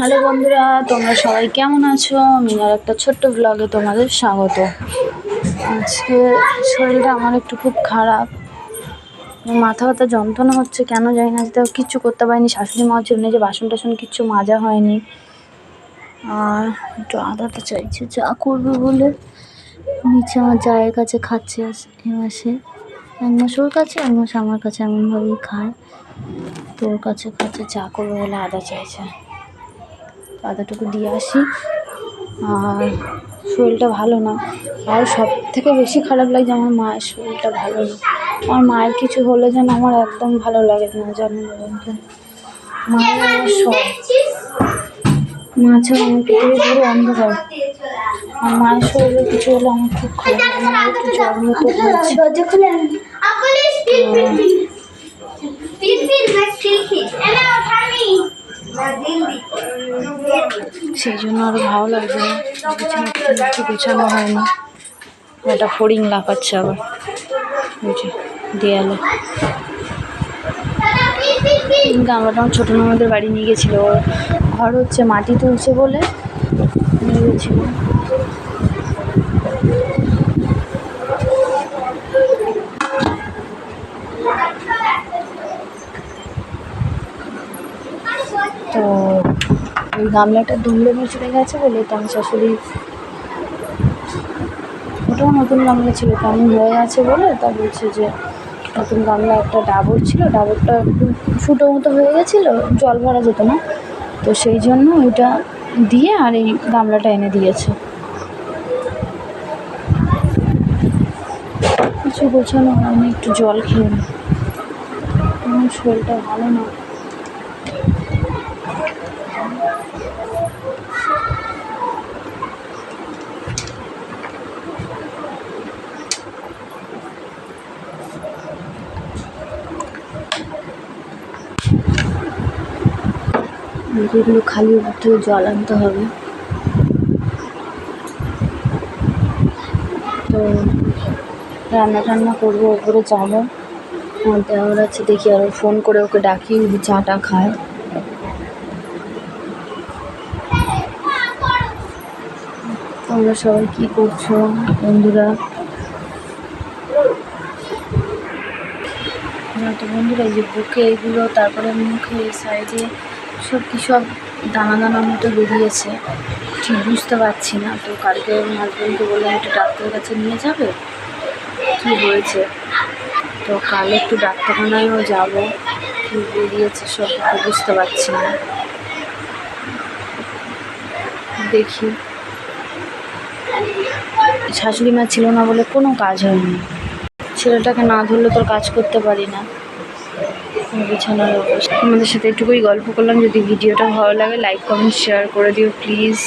Hello বন্ধুরা, তোমরা সবাই কেমন আছো? মিনার একটা ছোট্ট ব্লগে তোমাদের স্বাগত। আজকে শরীরটা আমার একটু খুব খারাপ। মাথা ব্যথা, যন্ত্রণা হচ্ছে, কেন জানি না তো কিচ্ছু করতে পারিনি। শাশুড়ি মার জন্য যে বাসন টাসন কিচ্ছু মাজা হয়নি। আর একটু আদাটা চাইছে চা করবে বলে। নিচে আমার জায়ের কাছে খাচ্ছে, এ মাসে। এক মাস ওর কাছে, এক মাস আমার কাছে, এমনভাবেই খায়। তোর কাছে কাছে চা করবে বলে আদা চাইছে। আদাটুকু দিয়ে আসি। আর শরীরটা ভালো না। আর সব থেকে বেশি খারাপ লাগছে আমার মায়ের শরীরটা ভালো না। আমার মায়ের কিছু হলে যেন আমার একদম ভালো লাগে না জানেন না বন্ধু মায়ের আমার সব। মা ছাড়া আমার পৃথিবী পুরো অন্ধকার। আর মায়ের শরীরে কিছু হলে আমার খুব খারাপ লাগে আমার একটু জ্বর মতো হয়েছে। সেই জন্য আরও ভালো লাগছে না। একটু গোছানো হয়নি। ওটা ফড়িং লাফাচ্ছে আবার। বুঝি দেয়ালে। গামলাটা আমার ছোটো মামাদের বাড়ি নিয়ে গেছিল। ঘর হচ্ছে মাটি তুলছে বলে নিয়ে গেছিল। তো ওই গামলাটা দুমড়ে মুচড়ে গেছে বলে তো আমার শাশুড়ি ওটাও নতুন গামলা ছিল কেমন হয়ে আছে বলে তা বলছে যে নতুন গামলা একটা ডাবর ছিল, ডাবরটা একটু ফুটো মতো হয়ে গেছিল, জল ভরা যেত না। তো সেই জন্য ওইটা দিয়ে আর এই গামলাটা এনে দিয়েছে। কিছু গোছানো আমি একটু জল খেয়ে নি। আমার শরীরটা ভালো না। এগুলো খালি উপর থেকে জল আনতে হবে। তো রান্না টান্না করব, ওপরে যাব। দেওয়ার আছে, দেখি আরও ফোন করে ওকে ডাকি যদি চাটা খায়। তোমরা সবাই কী করছ, বন্ধুরা? তো বন্ধুরা, এই যে বুকে এগুলো, তারপরে মুখে সাইডে সব কি সব দানা দানা মতো বেরিয়েছে। ঠিক বুঝতে পারছি না। তো কালকে হাজব্যান্ডকে বললাম, একটু ডাক্তারের কাছে নিয়ে যাবে? কী হয়েছে? তো কাল একটু ডাক্তারখানায়ও যাব। কী বেরিয়েছে সব বুঝতে পারছি না। দেখি। শাশুড়ি মা ছিল না বলে কোনো কাজ হয়নি। ছেলেটাকে না ধরলে তোর কাজ করতে পারি না। বিছানার অবস্থা। তোমাদের সাথে একটুকুই গল্প করলাম। যদি ভিডিওটা ভালো লাগে লাইক কমেন্ট শেয়ার করে দিও প্লিজ